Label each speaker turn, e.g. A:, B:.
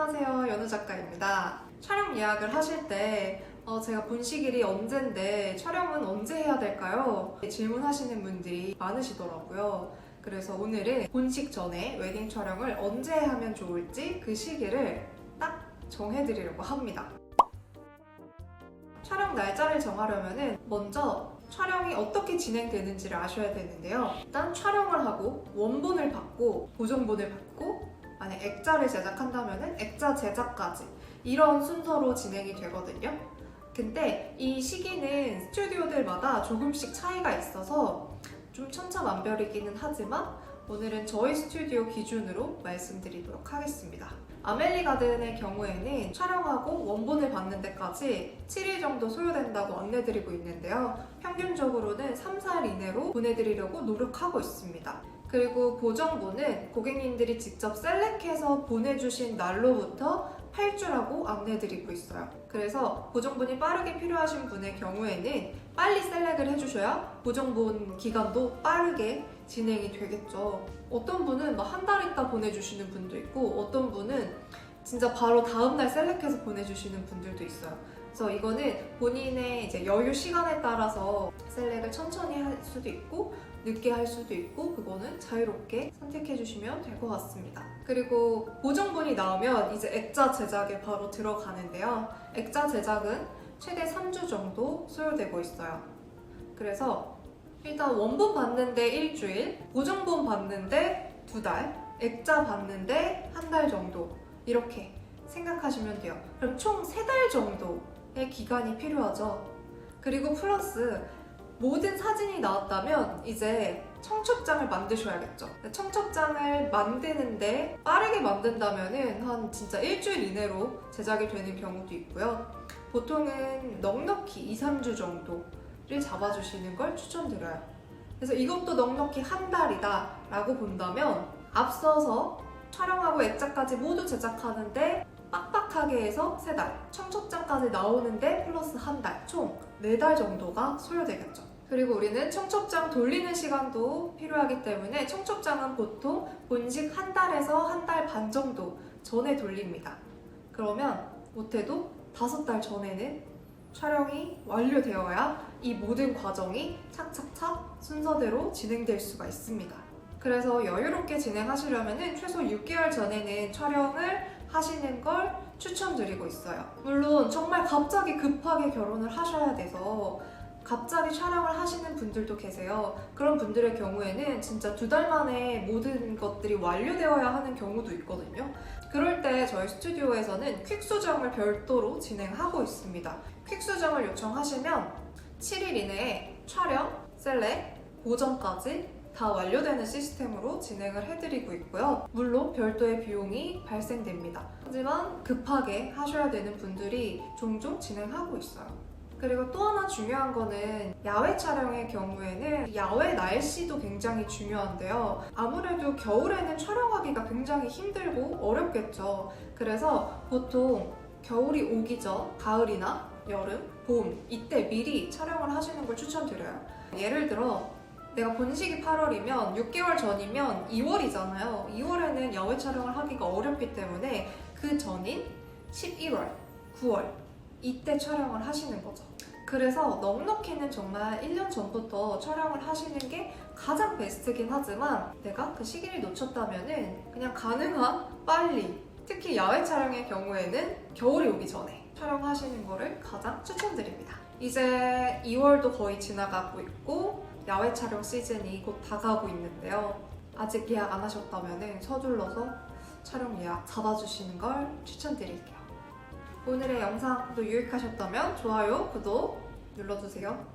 A: 안녕하세요. 연우 작가입니다. 촬영 예약을 하실 때 어, 제가 본식일이 언젠데 촬영은 언제 해야 될까요? 질문하시는 분들이 많으시더라고요. 그래서 오늘은 본식 전에 웨딩 촬영을 언제 하면 좋을지 그 시기를 딱 정해드리려고 합니다. 촬영 날짜를 정하려면은 먼저 촬영이 어떻게 진행되는지를 아셔야 되는데요. 일단 촬영을 하고 원본을 받고 보정본을 받고 만약 액자를 제작한다면은 액자 제작까지 이런 순서로 진행이 되거든요. 근데 이 시기는 스튜디오들마다 조금씩 차이가 있어서 좀 천차만별이기는 하지만 오늘은 저희 스튜디오 기준으로 말씀드리도록 하겠습니다. 아멜리 가든의 경우에는 촬영하고 원본을 받는 데까지 7일 정도 소요된다고 안내드리고 있는데요. 평균적으로는 3, 4일 이내로 보내드리려고 노력하고 있습니다. 그리고 보정본은 고객님들이 직접 셀렉해서 보내주신 날로부터 8주라고 안내드리고 있어요. 그래서 보정본이 빠르게 필요하신 분의 경우에는 빨리 셀렉을 해주셔야 보정본 기간도 빠르게 진행이 되겠죠. 어떤 분은 막 한 달 있다 보내주시는 분도 있고 어떤 진짜 바로 다음날 셀렉해서 보내주시는 분들도 있어요. 그래서 이거는 본인의 이제 여유 시간에 따라서 셀렉을 천천히 할 수도 있고 늦게 할 수도 있고 그거는 자유롭게 선택해 주시면 될 것 같습니다. 그리고 보정본이 나오면 이제 액자 제작에 바로 들어가는데요. 액자 제작은 최대 3주 정도 소요되고 있어요. 그래서 일단 원본 받는데 일주일, 보정본 받는데 두 달, 액자 받는데 한 달 정도 이렇게 생각하시면 돼요. 그럼 총세달 정도의 기간이 필요하죠. 그리고 플러스 모든 사진이 나왔다면 이제 청첩장을 만드셔야겠죠. 청첩장을 만드는데 빠르게 만든다면은 한 진짜 일주일 이내로 제작이 되는 경우도 있고요. 보통은 넉넉히 2, 3주 정도를 잡아주시는 걸 추천드려요. 그래서 이것도 넉넉히 한 달이다 라고 본다면 앞서서 촬영하고 액자까지 모두 제작하는데 빡빡하게 해서 3달, 청첩장까지 나오는데 플러스 한 달, 총 4달 정도가 소요되겠죠. 그리고 우리는 청첩장 돌리는 시간도 필요하기 때문에 청첩장은 보통 본식 한 달에서 한 달 반 정도 전에 돌립니다. 그러면 못해도 다섯 달 전에는 촬영이 완료되어야 이 모든 과정이 착착착 순서대로 진행될 수가 있습니다. 그래서 여유롭게 진행하시려면 최소 6개월 전에는 촬영을 하시는 걸 추천드리고 있어요. 물론 정말 갑자기 급하게 결혼을 하셔야 돼서 갑자기 촬영을 하시는 분들도 계세요. 그런 분들의 경우에는 진짜 두 달 만에 모든 것들이 완료되어야 하는 경우도 있거든요. 그럴 때 저희 스튜디오에서는 퀵 수정을 별도로 진행하고 있습니다. 퀵 수정을 요청하시면 7일 이내에 촬영, 셀렉, 보정까지 다 완료되는 시스템으로 진행을 해드리고 있고요. 물론 별도의 비용이 발생됩니다. 하지만 급하게 하셔야 되는 분들이 종종 진행하고 있어요. 그리고 또 하나 중요한 거는 야외 촬영의 경우에는 야외 날씨도 굉장히 중요한데요. 아무래도 겨울에는 촬영하기가 굉장히 힘들고 어렵겠죠. 그래서 보통 겨울이 오기 전 가을이나 여름, 봄 이때 미리 촬영을 하시는 걸 추천드려요. 예를 들어 내가 본식이 8월이면 6개월 전이면 2월이잖아요. 2월에는 야외 촬영을 하기가 어렵기 때문에 그 전인 11월, 9월 이때 촬영을 하시는 거죠. 그래서 넉넉히는 정말 1년 전부터 촬영을 하시는 게 가장 베스트긴 하지만 내가 그 시기를 놓쳤다면은 그냥 가능한 빨리 특히 야외 촬영의 경우에는 겨울이 오기 전에 촬영하시는 거를 가장 추천드립니다. 이제 2월도 거의 지나가고 있고 야외 촬영 시즌이 곧 다가오고 있는데요. 아직 예약 안 하셨다면 서둘러서 촬영 예약 잡아주시는 걸 추천드릴게요. 오늘의 영상도 유익하셨다면 좋아요, 구독 눌러주세요.